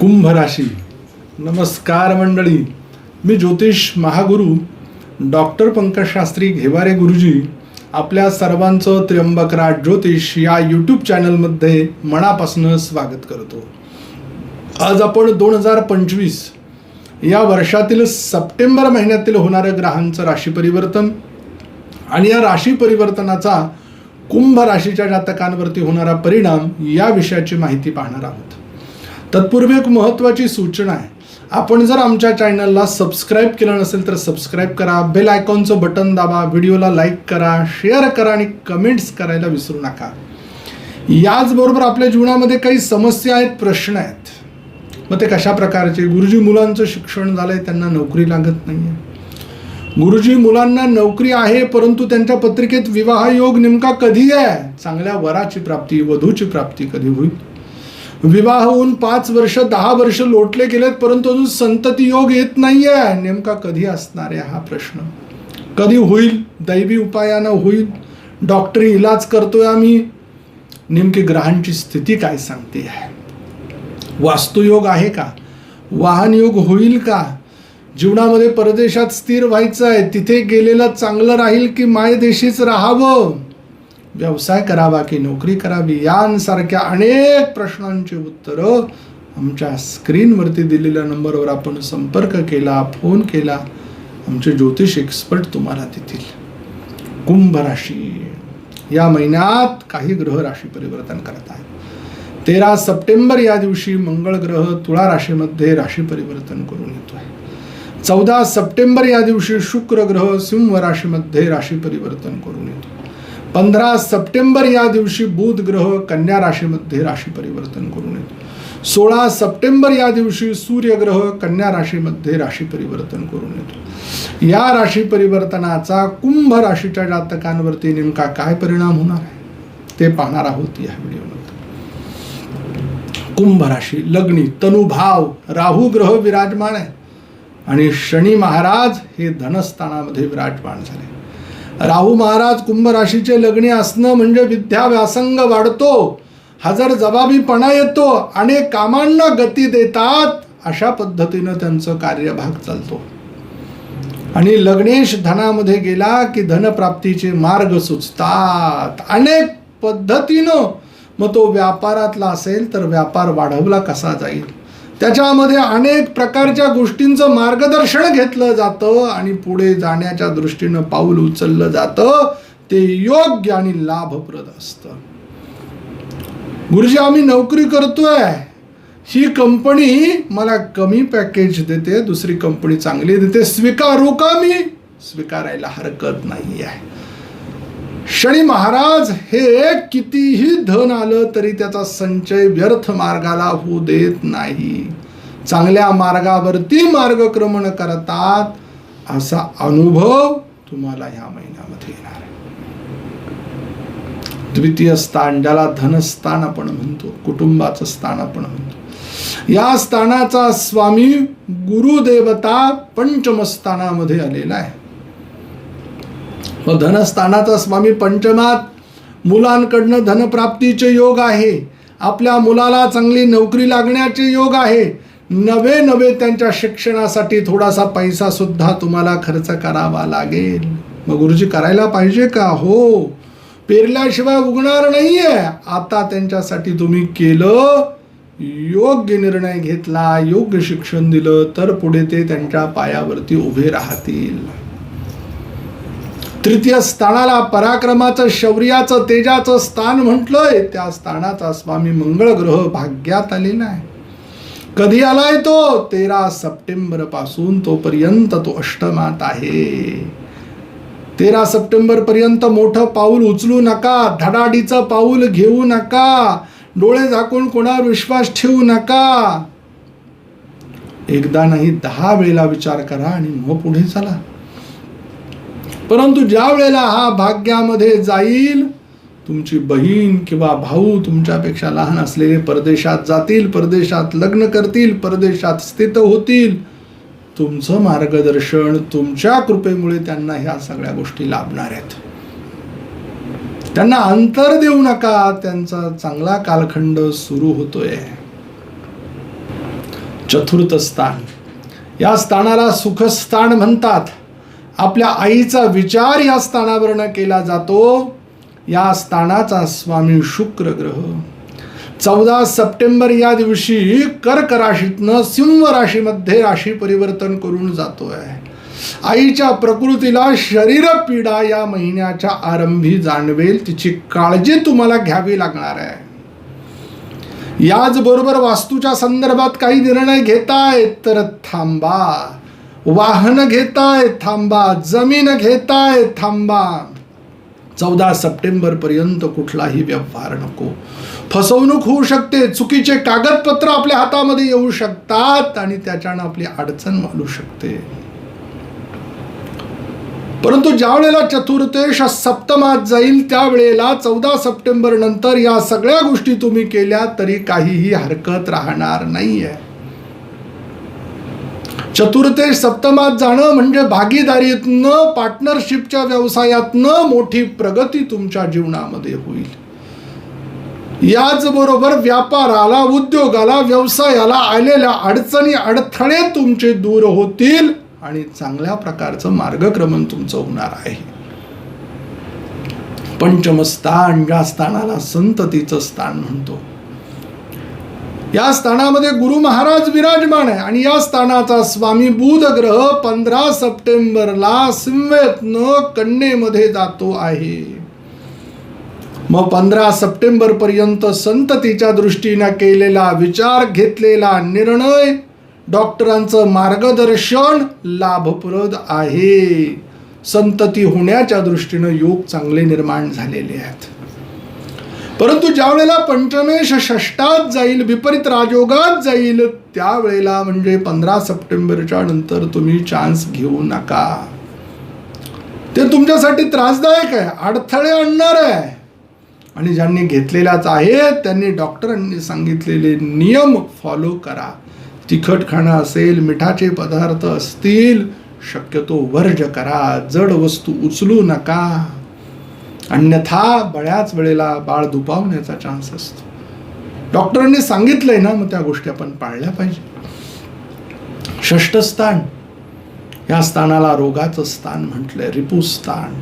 कुंभ राशी. नमस्कार मंडळी. मी ज्योतिष महागुरु डॉक्टर पंकज शास्त्री घेवारे गुरुजी आपल्या सर्वांचं त्र्यंबकराज ज्योतिष या यूट्यूब चॅनलमध्ये मनापासून स्वागत करतो. आज आपण दोन हजार पंचवीस या वर्षातील सप्टेंबर महिन्यातील होणारं ग्रहांचं राशी परिवर्तन आणि या राशी परिवर्तनाचा कुंभ राशीच्या जातकांवरती होणारा परिणाम या विषयाची माहिती पाहणार आहोत. तत्पूर्वी एक महत्त्वाची सूचना आहे. आपण जर आमच्या चॅनलला सबस्क्राईब केलं नसेल तर सबस्क्राईब करा बेल आयकॉनचं बटन दाबा व्हिडिओला लाईक करा शेअर करा आणि कमेंट्स करायला विसरू नका. याचबरोबर आपल्या जीवनामध्ये काही समस्या आहेत प्रश्न आहेत. मग ते कशा प्रकारचे? गुरुजी मुलांचं शिक्षण झालंय त्यांना नोकरी लागत नाही आहे गुरुजी मुलांना नोकरी आहे परंतु त्यांच्या पत्रिकेत विवाह योग नेमका कधी आहे? चांगल्या वराची प्राप्ती वधूची प्राप्ती कधी होईल? विवाह होऊन पाच वर्ष दहा वर्ष लोटले गेलेत परंतु अजून संतती योग येत नाहीये. नेमका कधी असणार आहे हा प्रश्न? कधी होईल? दैवी उपायानं होईल? डॉक्टरी इलाज करतोय आम्ही. नेमकी ग्रहांची स्थिती काय सांगते? आहे वास्तुयोग आहे का? वाहन योग होईल का? जीवनामध्ये परदेशात स्थिर व्हायचं आहे तिथे गेलेलं चांगलं राहील की मायदेशीच राहावं? व्यवसाय करावा की नोकरी करावी? यांसारख्या अनेक प्रश्नांची उत्तरं आमच्या स्क्रीनवरती दिलेल्या नंबरवर आपण संपर्क केला फोन केला. आमचे ज्योतिष एक्सपर्ट तुम्हाला देतील. कुंभ राशी. या महिन्यात काही ग्रह राशी परिवर्तन करत आहेत. तेरा सप्टेंबर या दिवशी मंगळ ग्रह तुळा राशीमध्ये राशी परिवर्तन करून येतोय. चौदा सप्टेंबर या दिवशी शुक्र ग्रह सिंह राशीमध्ये राशी परिवर्तन करून येतो. पंधरा सप्टेंबर या दिवशी बुध ग्रह कन्या राशीमध्ये राशी परिवर्तन करून येतो. सोळा सप्टेंबर या दिवशी सूर्य ग्रह कन्या राशीमध्ये राशी परिवर्तन करून येतो. या राशी परिवर्तनाचा कुंभ राशीच्या जातकांवरती नेमका काय परिणाम होणार आहे? ते पाहणार आहोत या व्हिडिओमध्ये. कुंभ राशी लग्नी तनुभाव राहू ग्रह विराजमान आहे आणि शनी महाराज हे धनस्थानामध्ये विराजमान झाले. राहू महाराज कुंभ राशीचे लग्नी असणं म्हणजे विद्या व्यासंग वाढतो हजर जबाबीपणा येतो अनेक कामांना गती देतात अशा पद्धतीनं त्यांचं कार्यभाग चालतो. आणि लग्नेश धनामध्ये गेला की धनप्राप्तीचे मार्ग सुचतात. अनेक पद्धतीनं मग तो व्यापारातला असेल तर व्यापार वाढवला कसा जाईल? त्याच्यामध्ये अनेक प्रकारच्या गोष्टींचं मार्गदर्शन घेतलं जातं आणि पुढे जाण्याच्या दृष्टीनं पाऊल उचललं जातं. ते योग्य आणि लाभप्रद असतं. गुरुजी आम्ही नोकरी करतोय. ही कंपनी मला कमी पॅकेज देते दुसरी कंपनी चांगली देते. स्वीकारू का मी? स्वीकारायला हरकत नाही आहे शनी महाराज हे कितीही धन आलं तरी त्याचा संचय व्यर्थ मार्गाला होऊ देत नाही. चांगल्या मार्गावरती मार्गक्रमण करतात असा अनुभव तुम्हाला ह्या महिन्यामध्ये येणार आहे. द्वितीय स्थान ज्याला धनस्थान आपण म्हणतो कुटुंबाचं स्थान आपण म्हणतो. या स्थानाचा स्वामी गुरुदेवता पंचमस्थानामध्ये आलेला आहे. मग धनस्थानाचा स्वामी पंचमात मुलांकडनं धनप्राप्तीचे योग आहे. आपल्या मुलाला चांगली नोकरी लागण्याचे योग आहे. नवे नवे त्यांच्या शिक्षणासाठी थोडासा पैसा सुद्धा तुम्हाला खर्च करावा लागेल. मग गुरुजी करायला पाहिजे का? हो. पेरल्याशिवाय उगणार नाही आहे आता त्यांच्यासाठी तुम्ही केलं योग्य निर्णय घेतला योग्य शिक्षण दिलं तर पुढे ते त्यांच्या पायावरती उभे राहतील. तृतीय स्थानाला पराक्रमाचं शौर्याचं तेजाचं स्थान म्हटलंय. त्या स्थानाचा स्वामी मंगळ ग्रह भाग्यात आलेला आहे. कधी आलाय तो? तेरा सप्टेंबरपासून तोपर्यंत तो अष्टमात आहे. तेरा सप्टेंबर पर्यंत मोठं पाऊल उचलू नका धडाडीचं पाऊल घेऊ नका डोळे झाकून कोणावर विश्वास ठेवू नका. एकदा नाही दहा वेळेला विचार करा आणि मग पुढे चला. परंतु ज्या वेळेला हा भाग्यामध्ये जाईल तुमची बहीण किंवा भाऊ तुमच्यापेक्षा लहान असलेले परदेशात जातील परदेशात लग्न करतील परदेशात स्थित होतील तुमचं मार्गदर्शन तुमच्या कृपेमुळे त्यांना ह्या सगळ्या गोष्टी लाभणार आहेत. त्यांना अंतर देऊ नका त्यांचा चांगला कालखंड सुरू होतोय. चतुर्थ स्थान. या स्थानाला सुखस्थान म्हणतात. आपल्या आईचा विचार या स्थानावरनं केला जातो. या स्थानाचा स्वामी शुक्र ग्रह चौदा सप्टेंबर या दिवशी कर्क राशीतनं सिंह राशीमध्ये राशी परिवर्तन करून जातो आहे आईच्या प्रकृतीला शरीर पीडा या महिन्याच्या आरंभी जाणवेल. तिची काळजी तुम्हाला घ्यावी लागणार आहे. याचबरोबर वास्तूच्या संदर्भात काही निर्णय घेताय तर थांबा. वाहन घेताय थांबा. जमीन घेताय थांबा. चौदा सप्टेंबर पर्यंत कुठलाही व्यवहार नको. फसवणूक होऊ शकते. चुकीचे कागदपत्र आपल्या हातामध्ये येऊ शकतात आणि त्याच्यानं आपली अडचण वाढू शकते. परंतु ज्या वेळेला चतुर्थेश सप्तमात जाईल त्यावेळेला चौदा सप्टेंबर नंतर या सगळ्या गोष्टी तुम्ही केल्या तरी काहीही हरकत राहणार नाही आहे चतुर्थेश सप्तमात जाणं म्हणजे भागीदारीतनं पार्टनरशिपच्या व्यवसायातनं मोठी प्रगती तुमच्या जीवनामध्ये होईल. याचबरोबर व्यापाराला उद्योगाला व्यवसायाला आलेल्या अडचणी अडथळे तुमचे दूर होतील आणि चांगल्या प्रकारचं मार्गक्रमण तुमचं होणार आहे. पंचमस्थान या स्थानाला संततीचं स्थान म्हणतो या स्थानामध्ये गुरु महाराज विराजमान आहे. आणि या स्थानाचा स्वामी बुध ग्रह पंधरा सप्टेंबरला सिंवेतनं कन्येमध्ये जातो आहे. मग पंधरा सप्टेंबर पर्यंत संततीच्या दृष्टीने केलेला विचार घेतलेला निर्णय डॉक्टरांचं मार्गदर्शन लाभप्रद आहे. संतती होण्याच्या दृष्टीनं योग चांगले निर्माण झालेले आहेत. परंतु ज्या वेळेला पंचमेश षष्टात जाईल विपरीत राजयोगात जाईल त्यावेळेला म्हणजे पंधरा सप्टेंबरच्या नंतर तुम्ही चान्स घेऊ नका. ते तुमच्यासाठी त्रासदायक आहे अडथळे आणणार आहे. आणि ज्यांनी घेतलेल्याच आहेत त्यांनी डॉक्टरांनी सांगितलेले नियम फॉलो करा. तिखट खाणं असेल मिठाचे पदार्थ असतील शक्यतो वर्ज करा. जड वस्तू उचलू नका. अन्यथा बऱ्याच वेळेला बाळ दुपावण्याचा चान्स असतो. डॉक्टरांनी सांगितलंय ना मग त्या गोष्टी आपण पाळल्या पाहिजे. षष्ठ स्थान. या स्थानाला रोगाचं स्थान म्हटलंय. रिपुस्थान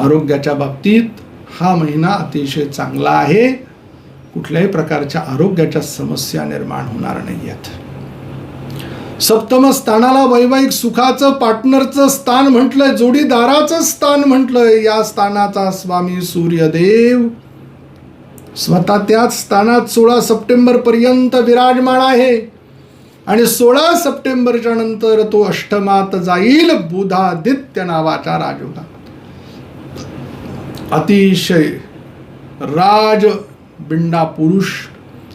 आरोग्याच्या बाबतीत हा महिना अतिशय चांगला आहे. कुठल्याही प्रकारच्या आरोग्याच्या समस्या निर्माण होणार नाही आहेत सप्तम स्थानाला वैवाहिक सुखाचं पार्टनरचं स्थान म्हटलंय जोडीदाराचं स्थान म्हटलंय. या स्थानाचा स्वामी सूर्यदेव. स्वतः त्याच स्थानात सोळा सप्टेंबर पर्यंत विराजमान आहे. आणि सोळा सप्टेंबरच्या नंतर तो अष्टमात जाईल बुधादित्य नावाच्या राजयोगात अतिशय राज बिंडा पुरुष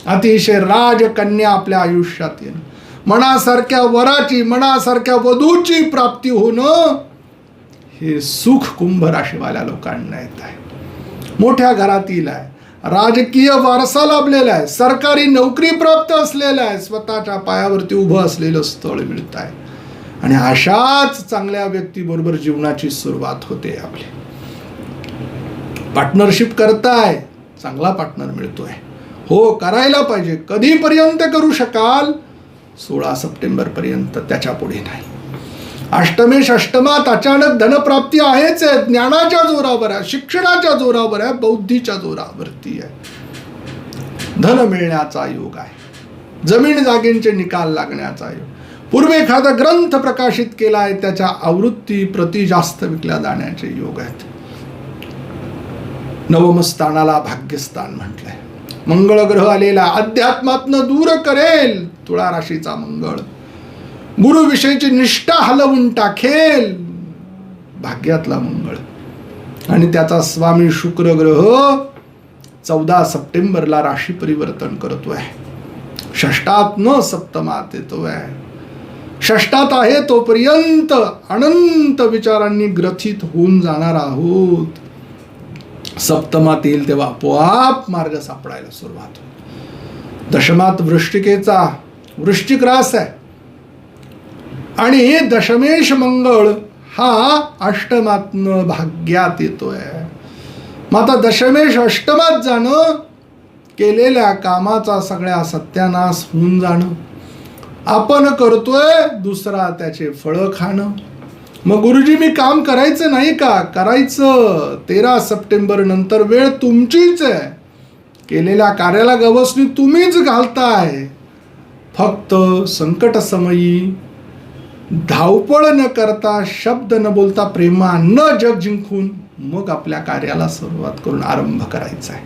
अतिशय राजकन्या आपल्या आयुष्यात येईल मनासारख्या वराची मनासारख्या वधूची प्राप्ती होणं हे सुख कुंभ राशीवाल्या लोकांना येत आहे. मोठ्या घरातील आहे राजकीय वारसा लाभलेला आहे सरकारी नोकरी प्राप्त असलेला आहे स्वतःच्या पायावरती उभं असलेलं स्थळ मिळत आहे. आणि अशाच चांगल्या व्यक्तीबरोबर जीवनाची सुरुवात होते आपली. पार्टनरशिप करताय चांगला पार्टनर मिळतोय. हो करायला पाहिजे. कधीपर्यंत करू शकाल? सोळा सप्टेंबर पर्यंत त्याच्या पुढे नाही. अष्टमेश अष्टमात अचानक धनप्राप्ती आहेच आहे. ज्ञानाच्या जोरावर आहे शिक्षणाच्या जोरावर आहे बौद्धीच्या जोरावरती आहे. धन मिळण्याचा योग आहे. जमीन जागेंचे निकाल लागण्याचा योग. पूर्व एखादा ग्रंथ प्रकाशित केला आहे त्याच्या आवृत्ती प्रति जास्त विकल्या जाण्याचे योग आहेत. नवमस्थानाला भाग्यस्थान म्हटलंय. मंगळ ग्रह आलेला अध्यात्मातनं दूर करेल तुळा राशीचा मंगळ. गुरु विषयीची निष्ठा हलवून टाकेल भाग्यातला मंगळ. आणि त्याचा स्वामी शुक्र ग्रह चौदा सप्टेंबरला राशी परिवर्तन करतोय. षष्टात न सप्तमात येतोय. षष्टात आहे तोपर्यंत अनंत विचारांनी ग्रथित होऊन जाणार आहोत. सप्तमात येईल तेव्हा आपोआप मार्ग सापडायला सुरुवात होईल दशमात वृष्टिकेचा वृश्चिक रास आहे. आणि दशमेश मंगळ हा अष्टमातन भाग्यात येतोय. मग आता दशमेश अष्टमात जाणं केलेल्या कामाचा सगळ्या सत्यानाश होऊन जाणं. आपण करतोय दुसरा त्याचे फळं खाणं. मग गुरुजी मी काम करायचं नाही का? करायचं. तेरा सप्टेंबर नंतर वेळ तुमचीच आहे. केलेल्या कार्याला गवसणी तुम्हीच घालताय. फक्त संकट समयी धावपळ न करता शब्द न बोलता प्रेमा न जग जिंकून मग आपल्या कार्याला सुरुवात करून आरंभ करायचा आहे.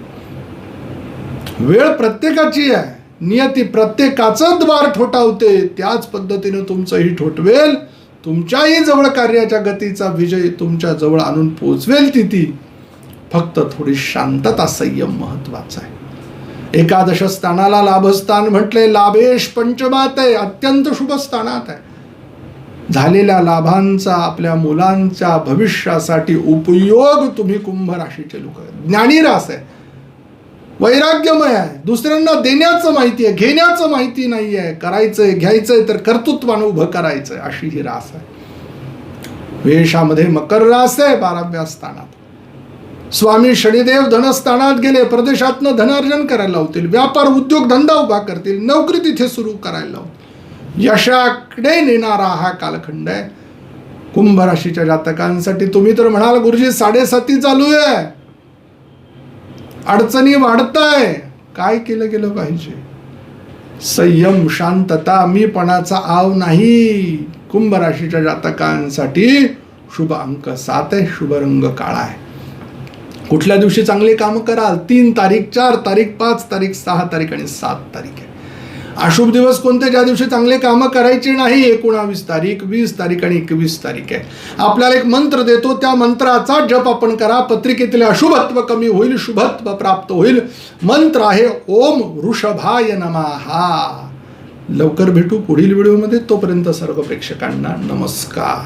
वेळ प्रत्येकाची आहे. नियती प्रत्येकाचं द्वार ठोठावते. त्याच पद्धतीनं तुमचंही ठोठवेल. तुमच्याही जवळ कार्याच्या गतीचा विजय तुमच्या जवळ आणून पोचवेल तिथी. फक्त थोडी शांतता संयम महत्त्वाचा आहे. एकादश स्थानाला लाभस्थान म्हटले लाभेश पंचमात आहे अत्यंत शुभ स्थानात आहे. झालेल्या लाभांचा आपल्या मुलांच्या भविष्यासाठी उपयोग तुम्ही कुंभ राशीचे लोक ज्ञानी रास आहे. वैराग्यमय आहे. दुसऱ्यांना देण्याचं माहिती आहे घेण्याचं माहिती नाही आहे करायचंय घ्यायचंय तर कर्तृत्वानं उभं करायचंय अशी ही रास आहे. वेशामध्ये मकर रास आहे बाराव्या स्थानात. स्वामी शनिदेव धनस्थानात गेले प्रदेशातनं धनार्जन करायला लावतील व्यापार उद्योग धंदा उभा करतील नोकरी तिथे सुरू करायला लावतील. यशाकडे नेणारा हा कालखंड आहे. कुंभ राशीच्या जातकांसाठी तुम्ही तर म्हणाल गुरुजी साडेसाती चालू आहे. अडचणी वाढताय. काय केलं गेलं पाहिजे? संयम शांतता मीपणाचा आव नाही. कुंभ राशीच्या जातकांसाठी शुभ अंक सात आहे. शुभ रंग काळा आहे. कुठल्या दिवशी चांगले काम कराल? तीन तारीख चार तारीख पाच तारीख सहा तारीख आणि सात तारीख आहे. अशुभ दिवस कोणते? ज्या दिवशी चांगले कामं करायचे नाही एकोणावीस तारीख वीस तारीख आणि एकवीस तारीख आहे. आपल्याला एक मंत्र देतो त्या मंत्राचा जप आपण करा. पत्रिकेतील अशुभत्व कमी होईल शुभत्व प्राप्त होईल. मंत्र आहे ओम वृषभाय नमहा. लवकर भेटू पुढील व्हिडिओमध्ये. तोपर्यंत सर्व प्रेक्षकांना नमस्कार.